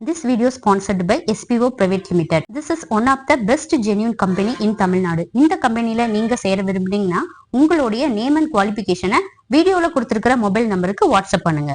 This video is sponsored by SPO Private Limited. This is one of the best genuine company in Tamil Nadu இந்த கம்பெனில நீங்க சேர விரும்புனீங்கன்னா உங்களுடைய name and குவாலிஃபிகேஷனை வீடியோல கொடுத்திருக்கிற மொபைல் நம்பருக்கு வாட்ஸ்அப் பண்ணுங்க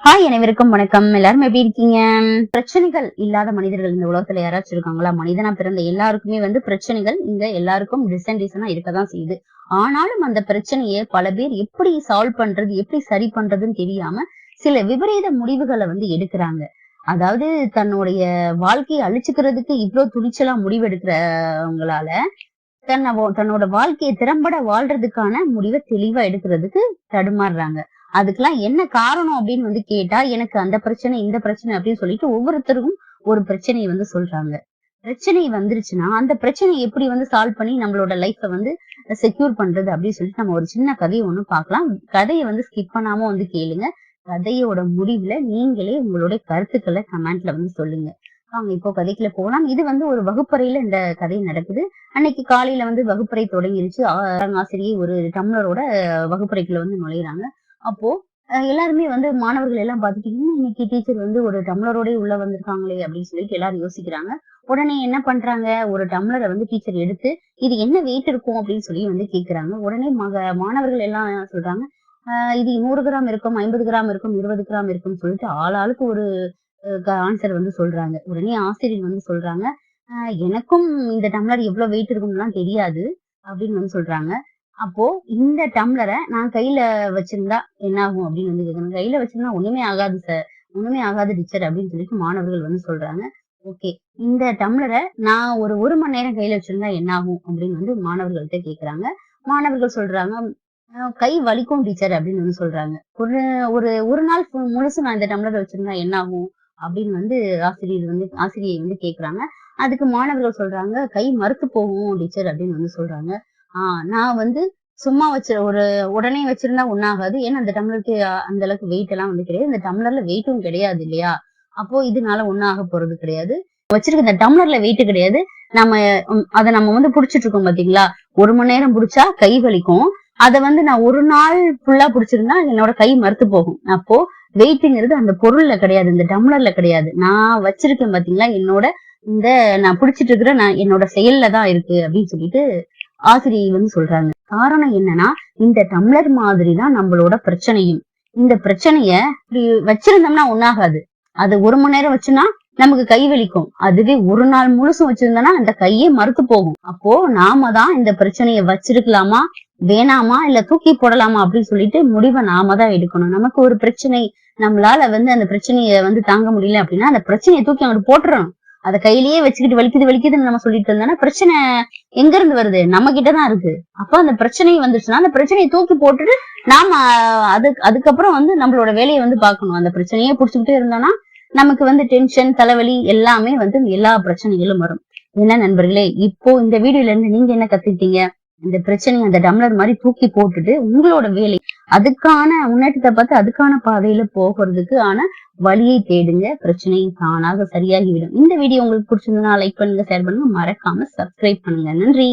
ஹாய் அனைவருக்கும் வணக்கம். எல்லாரும் எப்படி இருக்கீங்க? பிரச்சனைகள் இல்லாத மனிதர்கள் இந்த உலகத்துல யாராச்சும் இருக்காங்களா? மனிதனா பிறந்த எல்லாருக்குமே வந்து பிரச்சனைகள் இங்க எல்லாருக்கும் டிசன் டிசனா இருக்கதான் செய்யுது. ஆனாலும் அந்த பிரச்சனையை பல பேர் எப்படி சால்வ் பண்றது எப்படி சரி பண்றதுன்னு தெரியாம சில விபரீத முடிவுகளை வந்து எடுக்கிறாங்க. அதாவது தன்னுடைய வாழ்க்கையை அழிச்சுக்கிறதுக்கு இவ்வளவு துணிச்சலா முடிவெடுக்கிறவங்களால தன்னை தன்னோட வாழ்க்கையை திறம்பட வாழ்றதுக்கான முடிவை தெளிவா எடுக்கிறதுக்கு தடுமாறுறாங்க. அதுக்கெல்லாம் என்ன காரணம் அப்படின்னு வந்து கேட்டா எனக்கு அந்த பிரச்சனை இந்த பிரச்சனை அப்படின்னு சொல்லிட்டு ஒவ்வொருத்தருக்கும் ஒரு பிரச்சனையை வந்து சொல்றாங்க. பிரச்சனை வந்துருச்சுன்னா அந்த பிரச்சனையை எப்படி வந்து சால்வ் பண்ணி நம்மளோட லைஃப்பை வந்து செக்யூர் பண்றது அப்படின்னு சொல்லிட்டு நம்ம ஒரு சின்ன கதையை ஒண்ணு பார்க்கலாம். கதையை வந்து ஸ்கிப் பண்ணாம வந்து கேளுங்க. கதையோட முடிவுல நீங்களே உங்களுடைய கருத்துக்களை கமெண்ட்ல வந்து சொல்லுங்க. வாங்க இப்போ கதைக்குள்ள போகலாம் இது வந்து ஒரு வகுப்பறையில இந்த கதை நடக்குது. அன்னைக்கு காலையில வந்து வகுப்பறை தொடங்கிருச்சு. அரங்காசிரியை ஆசிரியை ஒரு டம்ளரோட வகுப்பறைக்குள்ள வந்து நுழையிறாங்க. அப்போ எல்லாருமே வந்து மாணவர்கள் எல்லாம் பாத்துட்டீங்கன்னா இன்னைக்கு டீச்சர் வந்து ஒரு டம்ளரோடய உள்ள வந்திருக்காங்களே அப்படின்னு சொல்லிட்டு எல்லாரும் யோசிக்கிறாங்க. உடனே என்ன பண்றாங்க? ஒரு டம்ளரை வந்து டீச்சர் எடுத்து இது என்ன வெயிட் இருக்கும்? அப்படின்னு சொல்லி வந்து கேக்குறாங்க. உடனே மக மாணவர்கள் எல்லாம் சொல்றாங்க இது நூறு கிராம் இருக்கும் ஐம்பது கிராம் இருக்கும் இருபது கிராம் இருக்கும்னு சொல்லிட்டு ஆளாளுக்கு ஒரு ஆன்சர் வந்து சொல்றாங்க. உடனே ஆசிரியர் வந்து சொல்றாங்க எனக்கும் இந்த டம்ளர் எவ்வளவு வெயிட் இருக்கும்லாம் தெரியாது அப்படின்னு வந்து சொல்றாங்க. அப்போ இந்த டம்ளரை நான் கையில வச்சிருந்தா என்ன ஆகும் அப்படின்னு வந்து கேக்குறாங்க கையில வச்சிருந்தா ஒண்ணுமே ஆகாது சார் ஒண்ணுமே ஆகாது டீச்சர் அப்படின்னு சொல்லிட்டு மாணவர்கள் வந்து சொல்றாங்க. ஓகே. இந்த டம்ளரை நான் ஒரு ஒரு மணி நேரம் கையில வச்சிருந்தா என்ன ஆகும் அப்படின்னு வந்து மாணவர்கள்ட்ட கேக்குறாங்க. மாணவர்கள் சொல்றாங்க கை வலிக்கும் டீச்சர் அப்படின்னு வந்து சொல்றாங்க. ஒரு ஒரு ஒரு நாள் முழுசு நான் இந்த டம்ளரை வச்சிருந்தா என்ன ஆகும் அப்படின்னு வந்து ஆசிரியர் வந்து ஆசிரியை வந்து கேக்குறாங்க. அதுக்கு மாணவர்கள் சொல்றாங்க கை மறுத்து போகும் டீச்சர் அப்படின்னு வந்து சொல்றாங்க. ஆஹ் நான் வந்து சும்மா வச்சு ஒரு உடனே வச்சிருந்தா ஒன்னாகாது ஏன்னா அந்த டம்ளருக்கு அந்த அளவுக்கு வெயிட் எல்லாம் வந்து கிடையாது. இந்த டம்ளர்ல வெயிட்டும் கிடையாது இல்லையா? அப்போ இதனால ஒன்னாக போறது கிடையாது. வச்சிருக்க இந்த டம்ளர்ல வெயிட் கிடையாது. நம்ம அதை நம்ம வந்து புடிச்சிட்டு இருக்கோம் பாத்தீங்களா? ஒரு மணி நேரம் புடிச்சா கை வலிக்கும். அதை வந்து நான் ஒரு நாள் ஃபுல்லா புடிச்சிருந்தா என்னோட கை மறுத்து போகும். அப்போ வெயிட்டுங்கிறது அந்த பொருள்ல கிடையாது. இந்த டம்ளர்ல கிடையாது. நான் வச்சிருக்கேன் பாத்தீங்களா? என்னோட இந்த நான் புடிச்சிட்டு இருக்கிற நான் என்னோட செயல்ல தான் இருக்கு அப்படின்னு சொல்லிட்டு ஆசிரியை வந்து சொல்றாங்க. காரணம் என்னன்னா இந்த டம்ளர் மாதிரி தான் நம்மளோட பிரச்சனையும். இந்த பிரச்சனைய இப்படி வச்சிருந்தோம்னா ஒன்னாகாது அது ஒரு மணி நேரம் வச்சுனா நமக்கு கை வலிக்கும். அதுவே ஒரு நாள் முழுசும் வச்சிருந்தோம்னா அந்த கையே மறுத்து போகும். அப்போ நாம தான் இந்த பிரச்சனைய வச்சிருக்கலாமா வேணாமா இல்ல தூக்கி போடலாமா அப்படின்னு சொல்லிட்டு முடிவை நாம தான் எடுக்கணும். நமக்கு ஒரு பிரச்சனை நம்மளால வந்து அந்த பிரச்சனைய வந்து தாங்க முடியல அப்படின்னா அந்த பிரச்சனையை தூக்கி அங்கிட்டு போட்டுறணும். அதை கையிலேயே வச்சுக்கிட்டு வலிக்குது வலிக்குதுன்னு நம்ம சொல்லிட்டு இருந்தோம்னா பிரச்சனை எங்க இருந்து வருது? நம்ம கிட்டதான் இருக்கு. அப்ப அந்த பிரச்சனை வந்துச்சுன்னா அந்த பிரச்சனையை தூக்கி போட்டுட்டு நாம அது அதுக்கப்புறம் வந்து நம்மளோட வேலையை வந்து பார்க்கணும். அந்த பிரச்சனையே புடிச்சுக்கிட்டே இருந்தோம்னா நமக்கு வந்து டென்ஷன் தலைவலி எல்லாமே வந்து எல்லா பிரச்சனைகளும் வரும். என்ன நண்பர்களே இப்போ இந்த வீடியோல இருந்து நீங்க என்ன கத்துக்கிட்டீங்க? இந்த பிரச்சனையை அந்த டம்ளர் மாதிரி தூக்கி போட்டுட்டு உங்களோட வேலை அதுக்கான முன்னேற்றத்தை பார்த்து அதுக்கான பாதையில போகிறதுக்கு ஆன வழியை தேடுங்க. பிரச்சனை தானாக சரியாகிவிடும். இந்த வீடியோ உங்களுக்கு பிடிச்சிருந்தா லைக் பண்ணுங்க ஷேர் பண்ணுங்க. மறக்காம சப்ஸ்கிரைப் பண்ணுங்க. நன்றி.